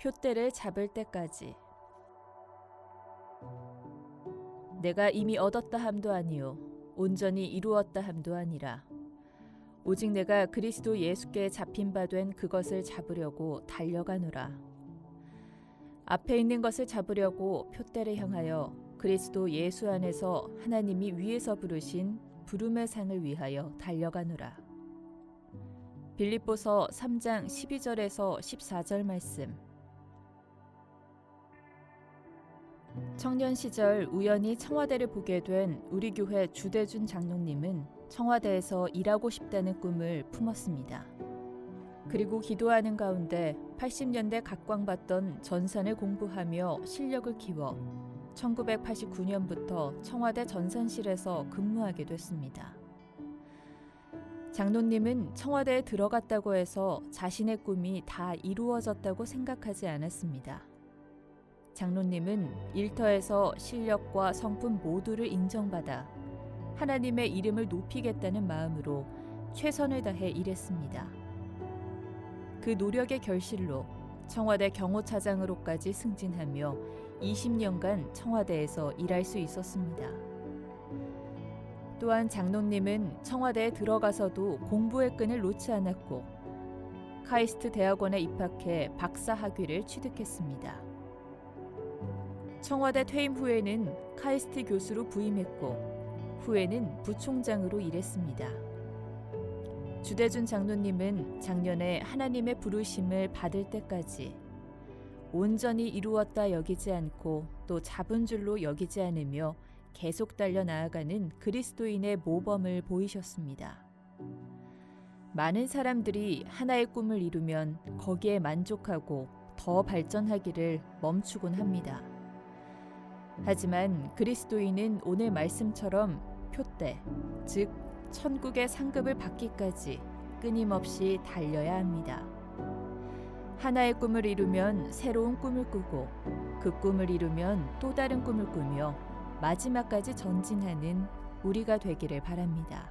표대를 잡을 때까지. 내가 이미 얻었다 함도 아니요 온전히 이루었다 함도 아니라. 오직 내가 그리스도 예수께 잡힌 바 된 그것을 잡으려고 달려가노라. 앞에 있는 것을 잡으려고 표대를 향하여 그리스도 예수 안에서 하나님이 위에서 부르신 부름의 상을 위하여 달려가노라. 빌립보서 3장 12절에서 14절 말씀 청년 시절 우연히 청와대를 보게 된 우리 교회 주대준 장로님은 청와대에서 일하고 싶다는 꿈을 품었습니다. 그리고 기도하는 가운데 80년대 각광받던 전산을 공부하며 실력을 키워 1989년부터 청와대 전산실에서 근무하게 됐습니다. 장로님은 청와대에 들어갔다고 해서 자신의 꿈이 다 이루어졌다고 생각하지 않았습니다. 장로님은 일터에서 실력과 성품 모두를 인정받아 하나님의 이름을 높이겠다는 마음으로 최선을 다해 일했습니다. 그 노력의 결실로 청와대 경호차장으로까지 승진하며 20년간 청와대에서 일할 수 있었습니다. 또한 장로님은 청와대에 들어가서도 공부의 끈을 놓지 않았고 카이스트 대학원에 입학해 박사 학위를 취득했습니다. 청와대 퇴임 후에는 카이스트 교수로 부임했고 후에는 부총장으로 일했습니다. 주대준 장로님은 작년에 하나님의 부르심을 받을 때까지 온전히 이루었다 여기지 않고 또 잡은 줄로 여기지 않으며 계속 달려 나아가는 그리스도인의 모범을 보이셨습니다. 많은 사람들이 하나의 꿈을 이루면 거기에 만족하고 더 발전하기를 멈추곤 합니다. 하지만 그리스도인은 오늘 말씀처럼 표대, 즉 천국의 상급을 받기까지 끊임없이 달려야 합니다. 하나의 꿈을 이루면 새로운 꿈을 꾸고 그 꿈을 이루면 또 다른 꿈을 꾸며 마지막까지 전진하는 우리가 되기를 바랍니다.